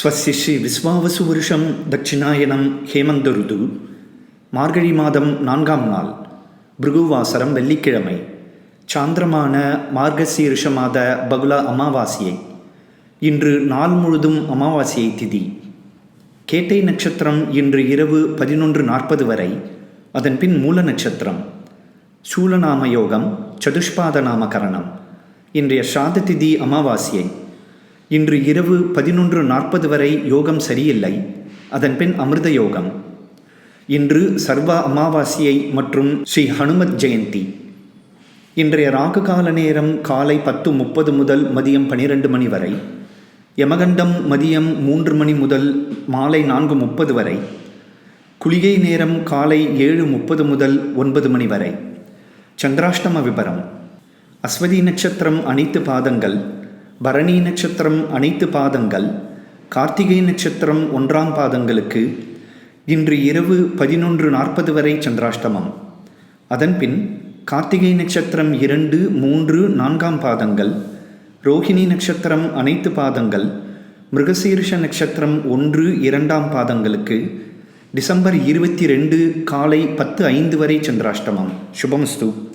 ஸ்வஸ்ய ஸ்ரீ விஸ்வாவசு வருஷம் தட்சிணாயனம் ஹேமந்த ருது மார்கழி மாதம் நான்காம் நாள் பிருகுவாசரம் வெள்ளிக்கிழமை சாந்திரமான மார்கசீர்ஷ மாத பகுலா அமாவாசியை இன்று நாள் முழுதும் அமாவாசியை திதி. கேட்டை நட்சத்திரம் இன்று இரவு பதினொன்று நாற்பது வரை அதன் பின் மூல நட்சத்திரம் சூலநாம யோகம் சதுஷ்பாத நாமகரணம் இன்றைய சாத திதி அமாவாசியை. இன்று இரவு பதினொன்று நாற்பது வரை யோகம் சரியில்லை. அதன் பின் அமிர்த யோகம். இன்று சர்வ அமாவாசியை மற்றும் ஸ்ரீ ஹனுமத் ஜெயந்தி. இன்றைய ராகு கால நேரம் காலை பத்து முப்பது முதல் மதியம் பனிரெண்டு மணி வரை. யமகண்டம் மதியம் மூன்று மணி முதல் மாலை நான்கு முப்பது வரை. குளிகை நேரம் காலை ஏழு முப்பது முதல் ஒன்பது மணி வரை. சந்திராஷ்டம விபரம். அஸ்வதி நட்சத்திரம் அனைத்து பாதங்கள். பரணி நட்சத்திரம் அனைத்து பாதங்கள் கார்த்திகை நட்சத்திரம் ஒன்றாம் பாதங்களுக்கு இன்று இரவு பதினொன்று நாற்பது வரை சந்திராஷ்டமம். அதன்பின் கார்த்திகை நட்சத்திரம் இரண்டு மூன்று நான்காம் பாதங்கள் ரோஹிணி நட்சத்திரம் அனைத்து பாதங்கள் மிருகசீர்ஷ நட்சத்திரம் ஒன்று இரண்டாம் பாதங்களுக்கு டிசம்பர் இருபத்தி ரெண்டு காலை பத்து ஐந்து வரை சந்திராஷ்டமம். சுபமஸ்து